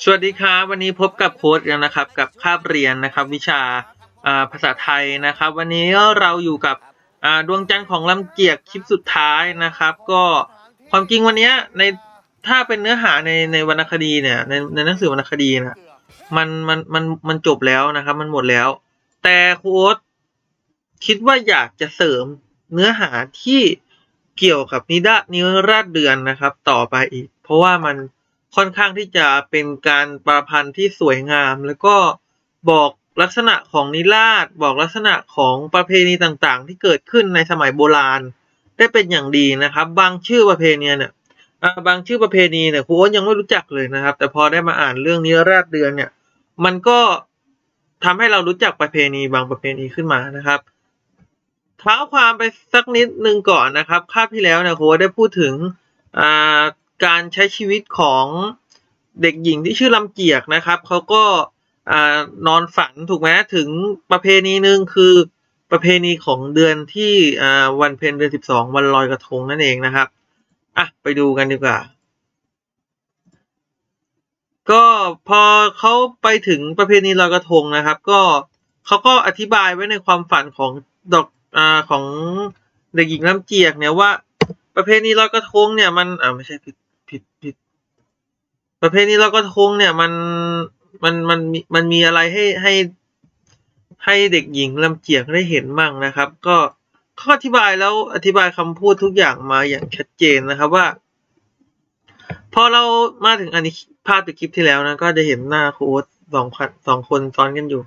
สวัสดีครับ วันนี้พบกับโค้ดกันนะครับ กับคาบเรียนนะครับ วิชาภาษาไทยนะครับ วันนี้เราอยู่กับดวงจันทร์ของลำเกียกคลิปสุดท้ายนะครับ ก็ความจริงวันนี้ในถ้าเป็นเนื้อหาในในวรรณคดีเนี่ยในในหนังสือวรรณคดีนะมันมันมันมันจบแล้วนะครับ มันหมดแล้ว แต่โค้ดคิดว่าอยากจะเสริมเนื้อหาที่เกี่ยวกับนิดานิราชเดือนนะครับ ต่อไปอีก เพราะว่ามัน ค่อนข้างที่จะเป็นการประพันธ์ที่สวยงาม แล้วก็บอกลักษณะของนิราศบอกลักษณะของประเพณีต่างๆ ที่เกิดขึ้นในสมัยโบราณ ได้เป็นอย่างดีนะครับ บางชื่อประเพณีเนี่ยบางชื่อประเพณีเนี่ยครูโอ๊ตยังไม่รู้จักเลยนะครับ แต่พอได้มาอ่านเรื่องนิราศเดือนเนี่ย มันก็ทำให้เรารู้จักประเพณีบางประเพณีขึ้นมานะครับเท้าความไปสักนิดนึงก่อนนะครับ คาบที่แล้วเนี่ยครูได้พูดถึงอ่า การใช้ชีวิตของเด็กหญิงที่ชื่อลำเจียกนะครับเขาก็อนอนฝันถูกไหมถึงประเพณีหนึ่งคือประเพณีของเดือนที่วันเพ็ญเดือนสิบสองวันลอยกระทงนั่นเองนะครับอะไปดูกันดีกว่า ก็พอเขาไปถึงประเพณีลอยกระทงนะครับ ก็เขาก็อธิบายไว้ในความฝันของดอกอของเด็กหญิงลำเจียกเนี่ยว่าประเพณีลอยกระทงเนี่ยมันอ่าไม่ใช่ผิด ผิดผิด ประเพณีลอยกระทงเนี่ยมันมันมันมันมีอะไรให้ให้ให้เด็กหญิงลำเจียกได้เห็นบ้างนะครับ ก็เขาอธิบายแล้วอธิบายคำพูดทุกอย่างมาอย่างชัดเจนนะครับว่า พอเรามาถึงอันนี้ภาพจากคลิปที่แล้วนะ ก็จะเห็นหน้าครูโอ๊ตสองพันสองคนซ้อนกันอยู่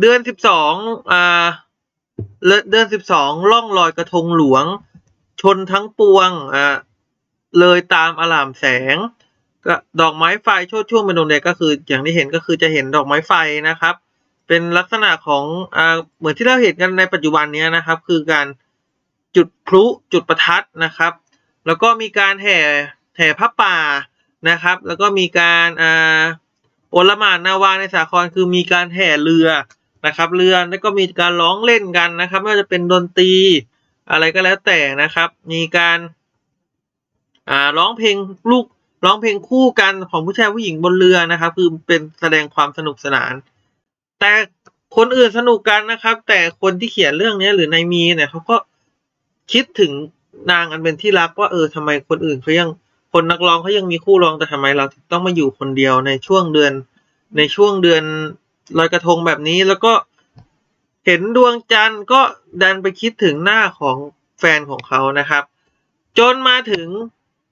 เดือนสิบสองอ่าเดือนสิบสองล่องลอยกระทงหลวง ชนทั้งปวงอ่า เลยตามอลามแสงก็ดอกไม้ไฟชดช่วงเป็นดวงแดงก็คือ อย่างที่เห็นก็คือจะเห็นดอกไม้ไฟนะครับ เป็นลักษณะของอ่าเหมือนที่เราเห็นกันในปัจจุบันนี้นะครับ คือการจุดพลุจุดประทัดนะครับ แล้วก็มีการแห่แห่พระป่านะครับ แล้วก็มีการอ่าโอลมานนาวาในสาครคือมีการแห่เรือนะครับ เรือแล้วก็มีการร้องเล่นกันนะครับ ไม่ว่าจะเป็นดนตรีอะไรก็แล้วแต่นะครับ มีการ อ่าร้องเพลงลูกร้องเพลงคู่กันของผู้ชายผู้หญิงบนเรือนะครับ คือเป็นแสดงความสนุกสนาน แต่คนอื่นสนุกกันนะครับ แต่คนที่เขียนเรื่องนี้หรือนายมีเนี่ยเขาก็คิดถึงนางอันเป็นที่รักว่าเออทำไมคนอื่นเขายังคนนักร้องเขายังมีคู่ร้องแต่ทำไมเราต้องมาอยู่คนเดียวในช่วงเดือน ในช่วงเดือนลอยกระทงแบบนี้แล้วก็เห็นดวงจันทร์ก็ดันไปคิดถึงหน้าของแฟนของเขานะครับ จนมาถึง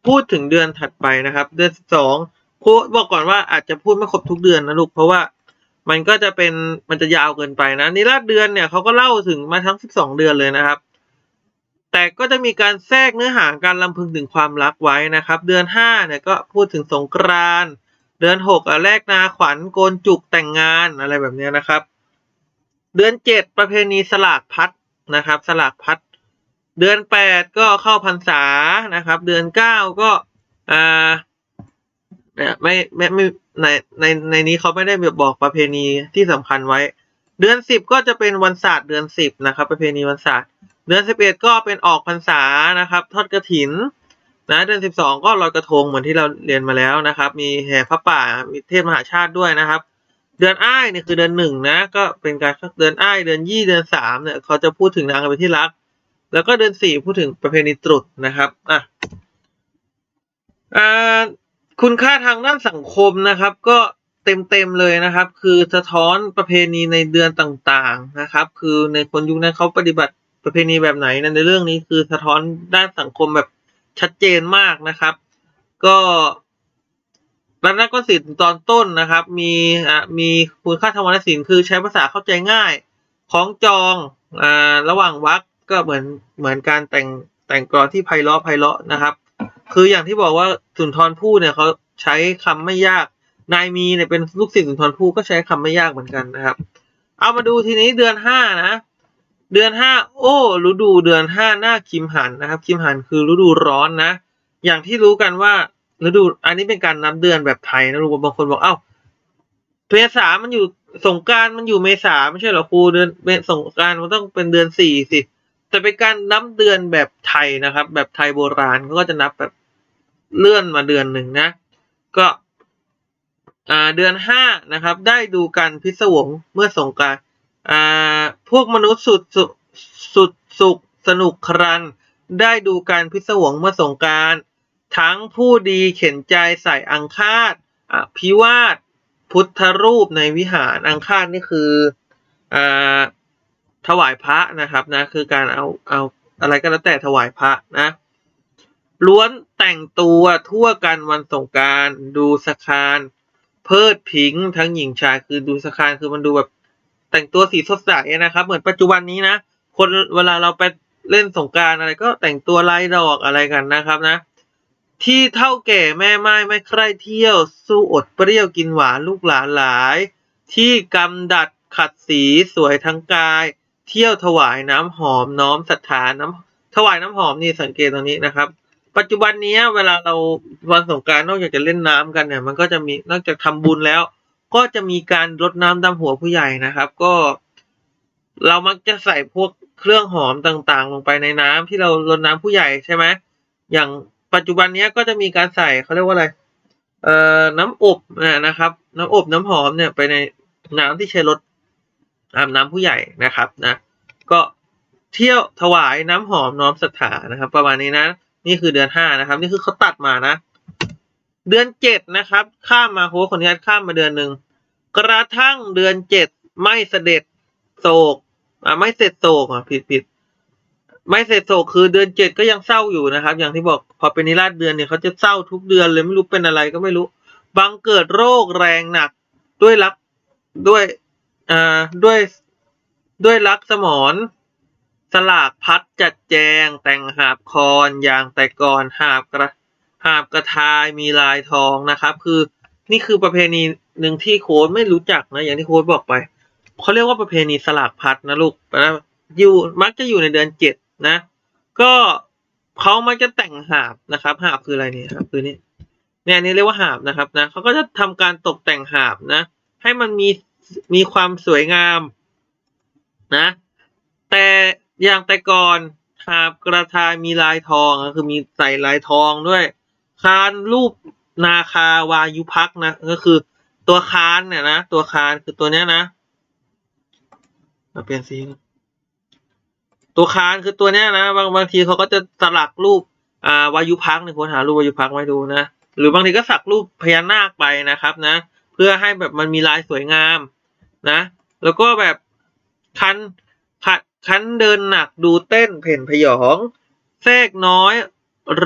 พูดถึงเดือนถัดไปนะครับ เดือนสองครูบอกก่อนว่าอาจจะพูดไม่ครบทุกเดือนนะลูกเพราะว่ามันก็จะเป็นมันจะยาวเกินไปนะนิราศเดือนเนี่ยเขาก็เล่าถึงมาทั้งสิบสองเดือนเลยนะครับ แต่ก็จะมีการแทรกเนื้อหาการลำพึงถึงความรักไว้นะครับ เดือนห้าเนี่ยก็พูดถึงสงกรานเดือนหกอะแลกนาขวัญโกนจุกแต่งงานอะไรแบบนี้นะครับ เดือนเจ็ดประเพณีสลากพัดนะครับ สลากพัด เดือนแปดก็เข้าพรรษานะครับ เดือนเก้าก็อ่าเนี่ยไม่ไม่ไม่ในในในนี้เขาไม่ได้บอกประเพณีที่สำคัญไว้ เดือนสิบก็จะเป็นวันศาสตร์เดือนสิบนะครับ ประเพณีวันศาสตร์เดือนสิบเอ็ดก็เป็นออกพรรษานะครับ ทอดกระถินนะเดือนสิบสองก็ลอยกระทงเหมือนที่เราเรียนมาแล้วนะครับ มีแห่พระป่ามีเทศมหาชาติด้วยนะครับ เดือนอ้ายเนี่ยคือเดือนหนึ่งนะ ก็เป็นการเดือนอ้ายเดือนยี่เดือนสามเนี่ยเขาจะพูดถึงนางเป็นที่รัก แล้วก็เดือนสี่พูดถึงประเพณีตรุษนะครับอะอ่าคุณค่าทางด้านสังคมนะครับ ก็เต็มเต็มๆเลยนะครับ คือสะท้อนประเพณีในเดือนต่างๆนะครับ คือในคนยุคนั้นเขาปฏิบัติประเพณีแบบไหนนะในเรื่องนี้คือสะท้อนด้านสังคมแบบชัดเจนมากนะครับ ก็รัตนโกสินทร์ตอนต้นนะครับ มีอะมีคุณค่าทางวรรณศิลป์คือใช้ภาษาเข้าใจง่าย ของจองอ่าระหว่างวรรค ก็เหมือนเหมือนการแต่งแต่งกลอนที่ไพเราะไพเราะนะครับ คืออย่างที่บอกว่าสุนทรภู่เนี่ยเขาใช้คำไม่ยาก นายมีเนี่ยเป็นลูกศิษย์สุนทรภู่ก็ใช้คำไม่ยากเหมือนกันนะครับ เอามาดูทีนี้เดือนห้านะ เดือนห้าโอ้ฤดูเดือนห้าหน้าคิมหันนะครับ คิมหันคือฤดูร้อนนะ อย่างที่รู้กันว่าฤดูอันนี้เป็นการนับเดือนแบบไทยนะลูกบางคนบอกเอ้าเมษามันอยู่สงการมันอยู่เมษาไม่ใช่เหรอครูเดือนสงการมันต้องเป็นเดือนสี่สิ แต่เป็นการนับเดือนแบบไทยนะครับ แบบไทยโบราณเขาก็จะนับแบบเลื่อนมาเดือนหนึ่งนะ ก็เดือนห้านะครับ ได้ดูการพิศวงเมื่อสงการพวกมนุษย์สุดสุดสุขสนุกครัน ได้ดูการพิศวงเมื่อสงการทั้งผู้ดีเข็นใจใส่อังคาดอภิวาทพุทธรูปในวิหารอังคาดนี่คืออ ถวายพระนะครับนะคือการเอาเอาอะไรก็แล้วแต่ถวายพระนะล้วนแต่งตัวทั่วกันวันสงการดูสคารเพิดพิงทั้งหญิงชายคือดูสคารคือมันดูแบบแต่งตัวสีสดใสนะครับ เหมือนปัจจุบันนี้นะคนเวลาเราไปเล่นสงการอะไรก็แต่งตัวลายดอกอะไรกันนะครับนะ ที่เท่าแก่แม่ไม้ไม่ใคร่เที่ยว สู้อดเปรี้ยวกินหวานลูกหลานหลาย ที่กำดัดขัดสีสวยทั้งกาย เที่ยวถวายน้ำหอมน้อมศรัทธาน้ำถวายน้ำหอมนี่สังเกตตรงนี้นะครับ ปัจจุบันนี้เวลาเราวันสงการนอกจากจะเล่นน้ำกันเนี่ย มันก็จะมีนอกจากทำบุญแล้ว ก็จะมีการรดน้ำดำหัวผู้ใหญ่นะครับ ก็ เรามักจะใส่พวกเครื่องหอมต่างๆ ลงไปในน้ำที่เรารดน้ำผู้ใหญ่ใช่ไหมอย่างปัจจุบันนี้ก็จะมีการใส่เขาเรียกว่าอะไร เอ่อ น้ำอบนะครับ น้ำอบน้ำหอมเนี่ยไปในน้ำที่ใช้รด อาบน้ำผู้ใหญ่นะครับนะก็เที่ยวถวายน้ำหอมน้อมศรัทธานะครับ ประมาณนี้นะ นี่คือเดือนห้านะครับ นี่คือเขาตัดมานะ เดือนเจ็ดนะครับ ข้ามมาโหคนนี้ข้ามมาเดือนหนึ่งกระทั่งเดือนเจ็ดไม่เสด็จโศกอ่าไม่เสร็จโศกอะผิดผิดไม่เสร็จโศกคือเดือนเจ็ดก็ยังเศร้าอยู่นะครับ อย่างที่บอกพอเป็นนิราชเดือนเนี่ยเขาจะเศร้าทุกเดือนเลยไม่รู้เป็นอะไรก็ไม่รู้บังเกิดโรคแรงหนัก ด้วยรักด้วย อ่าด้วยด้วยรักสมอนสลากพัดจัดแจงแต่งหาบคอนอย่างแต่ก่อนหาบกระหาบกระทายมีลายทองนะครับ คือนี่คือประเพณีหนึ่งที่โค้ดไม่รู้จักนะ อย่างที่โค้ดบอกไปเขาเรียกว่าประเพณีสลากพัดนะลูกนะอยู่มักจะอยู่ในเดือนเจ็ดนะ ก็เขามักจะแต่งหาบนะครับ หาบคืออะไรเนี่ยครับคือนี่เนี่ยนนี้เรียกว่าหาบนะครับนะเขาก็จะทำการตกแต่งหาบนะ ให้มันมี มีความสวยงามนะ แต่อย่างแต่ก่อนหาบกระทายมีลายทองก็คือมีใส่ลายทองด้วย คานรูปนาคาวายุพักนะก็คือตัวคานเนี่ยนะตัวคานคือตัวเนี้ยนะมาเปลี่ยนสีตัวคานคือตัวเนี้ยนะบางบางทีเขาก็จะสลักรูปอ่าวายุพักเนี่ยคนหารูปวายุพักมาดูนะหรือบางทีก็สักรูปพญานาคไปนะครับนะ เพื่อให้แบบมันมีลายสวยงาม นะ แล้วก็แบบคันขัดคันเดินหนักดูเต้นเพ่นพยองแทรกน้อย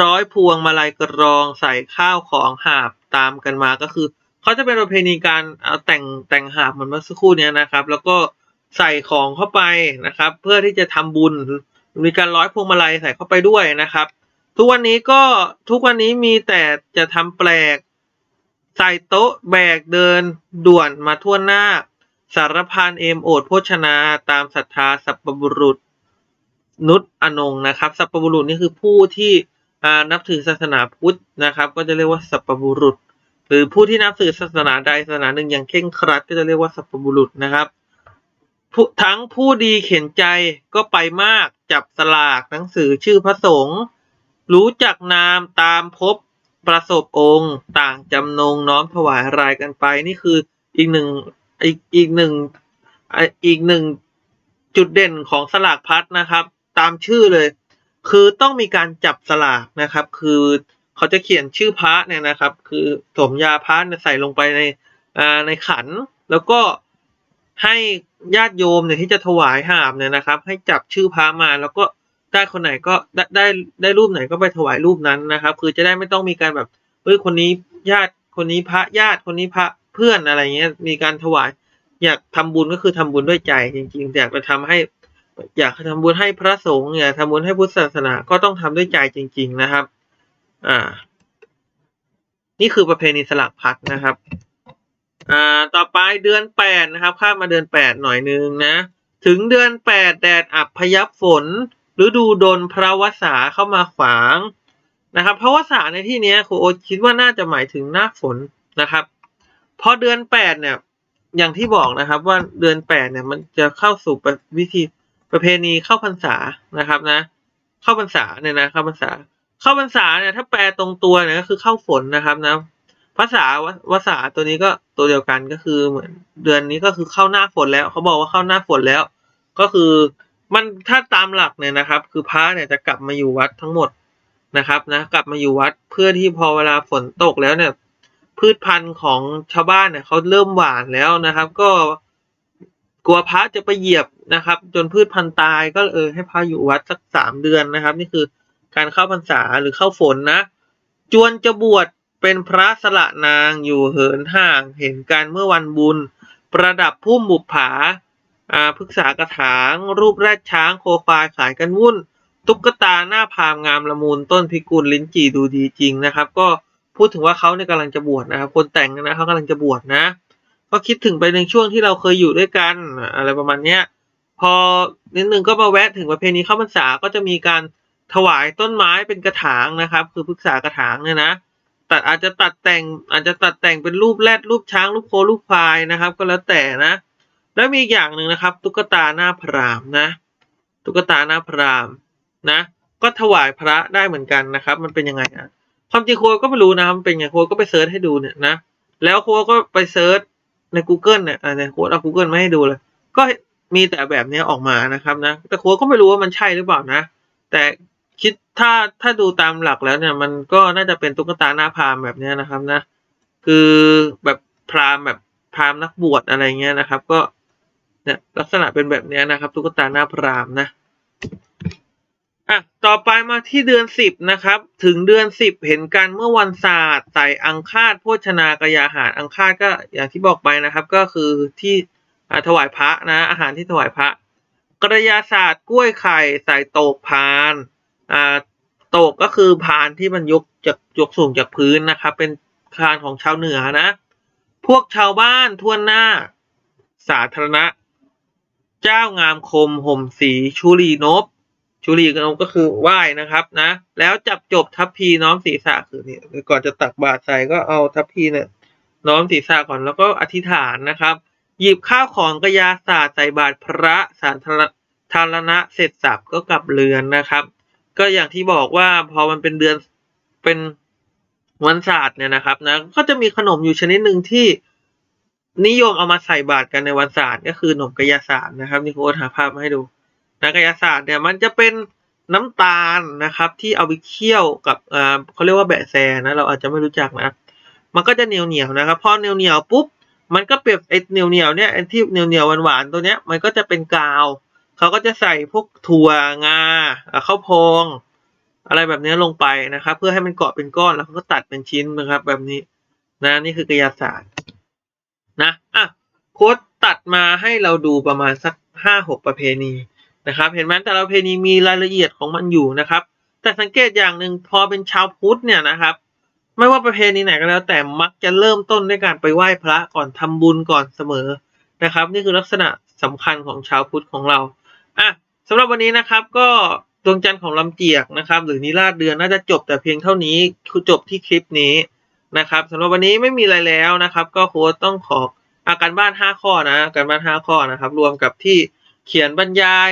ร้อยพวงมาลัยกระรองใส่ข้าวของหาบตามกันมาก็คือเขาจะเป็นประเพณีการเอาแต่งแต่งหาบเหมือนเมื่อสักครู่เนี้ยนะครับ แล้วก็ใส่ของเข้าไปนะครับ เพื่อที่จะทำบุญมีการร้อยพวงมาลัยใส่เข้าไปด้วยนะครับ ทุกวันนี้ก็ทุกวันนี้มีแต่จะทำแปลก ใส่โต๊ะแบกเดินด่วนมาทั่วหน้า สารพานเอมโอดโภชนาตามศรัทธาสัพบุรุษนุษอนงนะครับ สัพบุรุษนี่คือผู้ที่นับถือศาสนาพุทธนะครับ ก็จะเรียกว่าสัพบุรุษ หรือผู้ที่นับถือศาสนาใดศาสนาหนึ่งอย่างเคร่งครัด ก็จะเรียกว่าสัพบุรุษนะครับทั้งผู้ดีเข็นใจก็ไปมากจับสลากหนังสือชื่อพระสงฆ์รู้จักนามตามพบประสบองค์ ต่างจำนงน้อมถวายรายกันไป นี่คืออีกหนึ่ง อีกอีกหนึ่งอีกหนึ่งจุดเด่นของสลากพัดนะครับ ตามชื่อเลย คือต้องมีการจับสลากนะครับ คือเขาจะเขียนชื่อพระเนี่ยนะครับ คือสมยาพระใส่ลงไปในในขัน แล้วก็ให้ญาติโยมเนี่ยที่จะถวายหาบเนี่ยนะครับ ให้จับชื่อพระมาแล้วก็ได้คนไหนก็ได้ได้ได้รูปไหนก็ไปถวายรูปนั้นนะครับ คือจะได้ไม่ต้องมีการแบบเฮ้ยคนนี้ญาติคนนี้พระญาติคนนี้พระ เพื่อนอะไรเงี้ย มีการถวาย อยากทำบุญก็คือทำบุญด้วยใจจริง ๆ อยากจะทำให้ อยากทำบุญให้พระสงฆ์เนี่ยทำบุญให้พุทธศาสนาก็ต้องทำด้วยใจจริง ๆ นะครับ อ่า นี่คือประเพณีสลักพัดนะครับ อ่า ต่อไปเดือนแปดนะครับ ข้ามมาเดือนแปดหน่อยนึงนะ ถึงเดือนแปดแดดอับพยับฝนหรือดูดนพระวสาเข้ามาขวางนะครับ พระวสาในที่นี้ครูโอคิดว่าน่าจะหมายถึงหน้าฝนนะครับ พอเดือนแปดเนี่ย อย่างที่บอกนะครับ ว่าเดือนแปดเนี่ยมันจะเข้าสู่วิธีประเพณีเข้าพรรษานะครับนะ เข้าพรรษาเนี่ยนะเข้าพรรษา เข้าพรรษาเนี่ยถ้าแปลตรงตัวเนี่ยก็คือเข้าฝนนะครับนะภาษาวาษาตัวนี้ก็ตัวเดียวกันก็คือเหมือนเดือนนี้ก็คือเข้าหน้าฝนแล้ว เขาบอกว่าเข้าหน้าฝนแล้ว ก็คือมันถ้าตามหลักเนี่ยนะครับ คือพระเนี่ยจะกลับมาอยู่วัดทั้งหมดนะครับนะ กลับมาอยู่วัดเพื่อที่พอเวลาฝนตกแล้วเนี่ย พืชพันธุ์ของชาวบ้านเนี่ยเขาเริ่มหวานแล้วนะครับ ก็กลัวพระจะไปเหยียบนะครับ จนพืชพันธุ์ตายก็เออให้พระอยู่วัดสักสามเดือนนะครับ นี่คือการเข้าพรรษาหรือเข้าฝนนะ จวนจะบวชเป็นพระสละนางอยู่เหินห่างเห็นกันเมื่อวันบุญ ประดับพุ่มบุปผาอ่าพฤกษากระถางรูปแรดช้างโคควายขายกันวุ่น ตุ๊กตาหน้าพามงามละมุนต้นพิกุลลิ้นจี่ดูดีจริงนะครับ ก็ พูดถึงว่าเขาเนี่ยกำลังจะบวชนะครับคนแต่งนะเขากำลังจะบวชนะก็คิดถึงไปในช่วงที่เราเคยอยู่ด้วยกันอะไรประมาณเนี้ยพอนิดนึงก็มาแวะถึงประเพณีเข้าพรรษาก็จะมีการถวายต้นไม้เป็นกระถางนะครับ คือพฤกษากระถางเนี่ยนะตัดอาจจะตัดแต่งอาจจะตัดแต่งเป็นรูปแรดรูปช้างรูปโครูปควายนะครับ ก็แล้วแต่นะ แล้วมีอีกอย่างหนึ่งนะครับ ตุ๊กตาหน้าพรามนะ ตุ๊กตาหน้าพรามนะ ก็ถวายพระได้เหมือนกันนะครับ มันเป็นยังไงอะ ความจริงโครูก็ไม่รู้นะมันเป็นไงโครูก็ไปเซิร์ชให้ดูเนี่ยนะ แล้วโครูก็ไปเซิร์ชใน Google เนี่ยอ่าเนี่ยโครูเอา Google มาให้ดูเลย ก็มีแต่แบบนี้ออกมานะครับนะ แต่โค้ชก็ไม่รู้ว่ามันใช่หรือเปล่านะ แต่คิดถ้าถ้าดูตามหลักแล้วเนี่ย มันก็น่าจะเป็นตุ๊กตาหน้าพราหม์แบบนี้นะครับนะ คือแบบพราหม์แบบพราหม์นักบวชอะไรเงี้ยนะครับ ก็เนี่ยลักษณะเป็นแบบนี้นะครับ ตุ๊กตาหน้าพราหมนะ อะต่อไปมาที่เดือนสิบนะครับ ถึงเดือนสิบเห็นกันเมื่อวันศาสตร์ใส่อังคาดโภชนากยาหารอังคาดก็อย่างที่บอกไปนะครับ ก็คือที่ถวายพระนะอาหารที่ถวายพระ กระยาศาสตร์กล้วยไข่ใส่โตกพานอ่าโตกก็คือพานที่มันยกจากยกสูงจากพื้นนะครับ เป็นพานของชาวเหนือนะ พวกชาวบ้านทั่วหน้า สาธารณะ เจ้างามคมห่มสีชุลีนบ ชุลีนบก็คือไหว้นะครับนะ แล้วจับจบทัพพีน้อมศีรษะคือเนี่ยก่อนจะตักบาตรใส่ก็เอาทัพพีเนี่ยน้อมศีรษะก่อนแล้วก็อธิษฐานนะครับ หยิบข้าวของกระยาศาสตร์ใส่บาตรพระสาธารธารณะเสร็จสับก็กลับเรือนนะครับ ก็อย่างที่บอกว่าพอมันเป็นเดือนเป็นวันศาสตร์เนี่ยนะครับนะก็จะมีขนมอยู่ชนิดหนึ่งที่นิยมเอามาใส่บาตรกันในวันศาสตร์ก็คือขนมกระยาศาสตร์นะครับนี่คุณโอ๊ตหาภาพมาให้ดู นะกระยศาสตร์เนี่ยมันจะเป็นน้ำตาลนะครับ ที่เอาไปเคี่ยวกับอ่าเขาเรียกว่าแบะแซนะเราอาจจะไม่รู้จักนะมันก็จะเหนียวเหนียวๆนะครับพอเหนียวเหนียวๆปุ๊บมันก็เปรียบไอ้เหนียวเหนียวๆเนี่ยไอ้ที่เหนียวเหนียวหวานๆตัวเนี้ยมันก็จะเป็นกาวเขาก็จะใส่พวกถั่วงาข้าวโพองอะไรแบบนี้ลงไปนะครับ เพื่อให้มันเกาะเป็นก้อนแล้วเขาก็ตัดเป็นชิ้นนะครับ แบบนี้นะนี่คือกระยศาสตร์นะอะโค้ดตัดมาให้เราดูประมาณสักห้าหกประเพณี นะครับ เห็นไหมแต่ละประเพณีมีรายละเอียดของมันอยู่นะครับ แต่สังเกตอย่างหนึ่งพอเป็นชาวพุทธเนี่ยนะครับ ไม่ว่าประเพณีไหนก็แล้ว แต่มักจะเริ่มต้นด้วยการไปไหว้พระก่อนทำบุญก่อนเสมอนะครับ นี่คือลักษณะสำคัญของชาวพุทธของเราอะสำหรับวันนี้นะครับก็ดวงจันทร์ของลำเจียกนะครับ หรือนิราศเดือนน่าจะจบแต่เพียงเท่านี้คือจบที่คลิปนี้นะครับสำหรับวันนี้ไม่มีอะไรแล้วนะครับ ก็โค้ชต้องขออาการบ้านห้าข้อนะการบ้านห้าข้อนะครับ รวมกับที่เขียนบรรยาย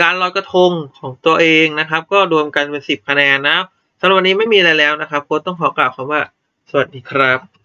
การลอยกระทงของตัวเองนะครับ ก็รวมกันเป็นสิบคะแนนนะสำหรับวันนี้ไม่มีอะไรแล้วนะครับโค้ชต้องขอกล่าวคำว่า สวัสดีครับ